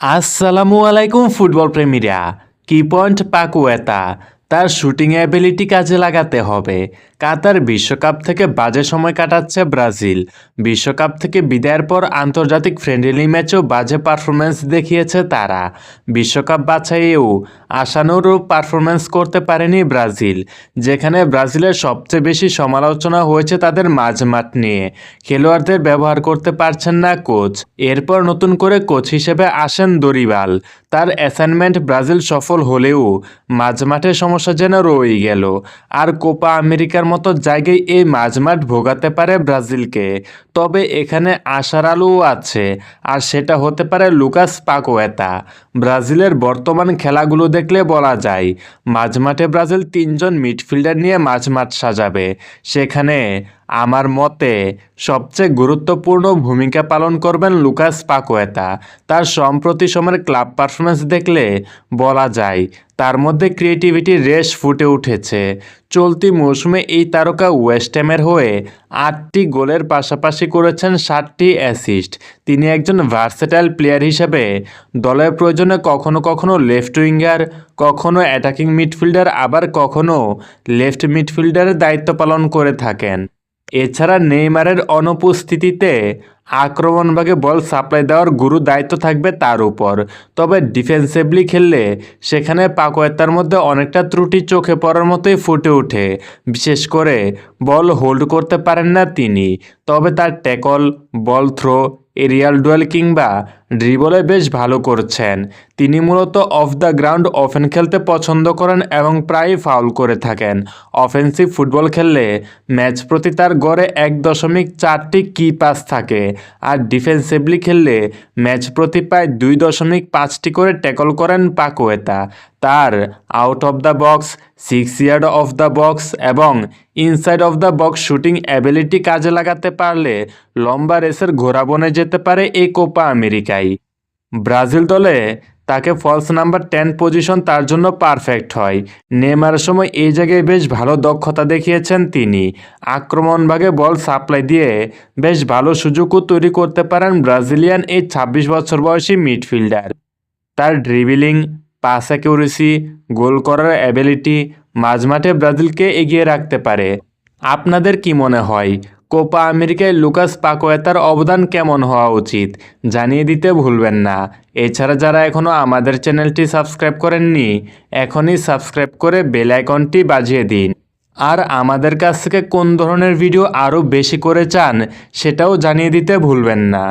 আসসালামু আলাইকুম ফুটবল প্রেমীরা। কি পয়েন্ট পাকুয়েতা? তার শুটিং অ্যাবিলিটি কাজে লাগাতে হবে। কাতার বিশ্বকাপ থেকে বাজে সময় কাটাচ্ছে ব্রাজিল। বিশ্বকাপ থেকে বিদায়ের পর আন্তর্জাতিক ফ্রেন্ডলি ম্যাচেও বাজে পারফরমেন্স দেখিয়েছে তারা। বিশ্বকাপ বাছাইয়েও আশানুরূপ পারফরমেন্স করতে পারেনি ব্রাজিল, যেখানে ব্রাজিলের সবচেয়ে বেশি সমালোচনা হয়েছে তাদের মাঝমাঠ নিয়ে। খেলোয়াড়দের ব্যবহার করতে পারছেন না কোচ এরপর নতুন করে কোচ হিসেবে আসেন দরিবাল। তার অ্যাসাইনমেন্ট ব্রাজিল সফল হলেও মাঝমাঠে সমস্যা যেন রয়ে গেল। আর কোপা আমেরিকার মতো জায়গায় এই মাঝমাঠ ভোগাতে পারে ব্রাজিলকে। তবে এখানে আশার আলোও আছে। আর সেটা হতে পারে লুকাস পাকোয়েতা ব্রাজিলের বর্তমান খেলাগুলো দেখলে বলা যায়, মাঝমাঠে ব্রাজিল তিনজন মিডফিল্ডার নিয়ে মাঝমাঠ সাজাবে। সেখানে আমার মতে সবচেয়ে গুরুত্বপূর্ণ ভূমিকা পালন করবেন লুকাস পাকোয়েতা। তার সম্প্রতি সময়ের ক্লাব পারফরমেন্স দেখলে বলা যায়, তার মধ্যে ক্রিয়েটিভিটির রেশ ফুটে উঠেছে। চলতি মৌসুমে এই তারকা ওয়েস্ট হ্যামের হয়ে আটটি গোলের পাশাপাশি করেছেন ষাটটি অ্যাসিস্ট। তিনি একজন ভার্সেটাইল প্লেয়ার হিসেবে দলের প্রয়োজনে কখনো কখনো লেফট উইঙ্গার, কখনো অ্যাটাকিং মিডফিল্ডার, আবার কখনো লেফট মিডফিল্ডারের দায়িত্ব পালন করে থাকেন। এছাড়া নেইমারের অনুপস্থিতিতে আক্রমণভাগে বল সাপ্লাই দেওয়ার গুরু দায়িত্ব থাকবে তার উপর। তবে ডিফেন্সিভলি খেললে সেখানে পাকোয়েতার মধ্যে অনেকটা ত্রুটি চোখে পড়ার মতোই ফুটে ওঠে। বিশেষ করে বল হোল্ড করতে পারেন না তিনি। তবে তার tackle, ball throw, aerial duel কিংবা ড্রিবলে বেশ ভালো করছেন। তিনি মূলত অফ দ্য গ্রাউন্ড অফেন খেলতে পছন্দ করেন এবং প্রায়ই ফাউল করে থাকেন। অফেন্সিভ ফুটবল খেললে ম্যাচ প্রতি তার গড়ে এক দশমিক চারটি কি পাস থাকে। আর ডিফেন্সিভলি খেললে ম্যাচ প্রতি প্রায় দুই দশমিক পাঁচটি করে ট্যাকল করেন পাকোয়েতা। তার out of the box, six yard of the box এবং inside of the box shooting ability কাজে লাগাতে পারলে লম্বা রেসের ঘোড়া বনে যেতে পারে এই কোপা আমেরিকায় ব্রাজিল দলে তাকে ফলস নাম্বার টেন পজিশন তার জন্য পারফেক্ট হয়। নেমার সময় এই জায়গায় বেশ ভালো দক্ষতা দেখিয়েছেন তিনি। আক্রমণ ভাগে বল সাপ্লাই দিয়ে বেশ ভালো সুযোগও তৈরি করতে পারেন ব্রাজিলিয়ান এই ছাব্বিশ বছর বয়সী মিডফিল্ডার। তার ড্রিবিলিং পাস অ্যাকিউরেসি গোল করার অ্যাবিলিটি মাঝমাঠে ব্রাজিলকে এগিয়ে রাখতে পারে। আপনাদের কি মনে হয়? কোপা আমেরিকায় লুকাস পাকোয়েতার অবদান কেমন হওয়া উচিত জানিয়ে দিতে ভুলবেন না। এছাড়া যারা এখনও আমাদের চ্যানেলটি সাবস্ক্রাইব করেননি, এখনই সাবস্ক্রাইব করে বেল আইকনটি বাজিয়ে দিন। আর আমাদের কাছ থেকে কোন ধরনের ভিডিও আরও বেশি করে চান, সেটাও জানিয়ে দিতে ভুলবেন না।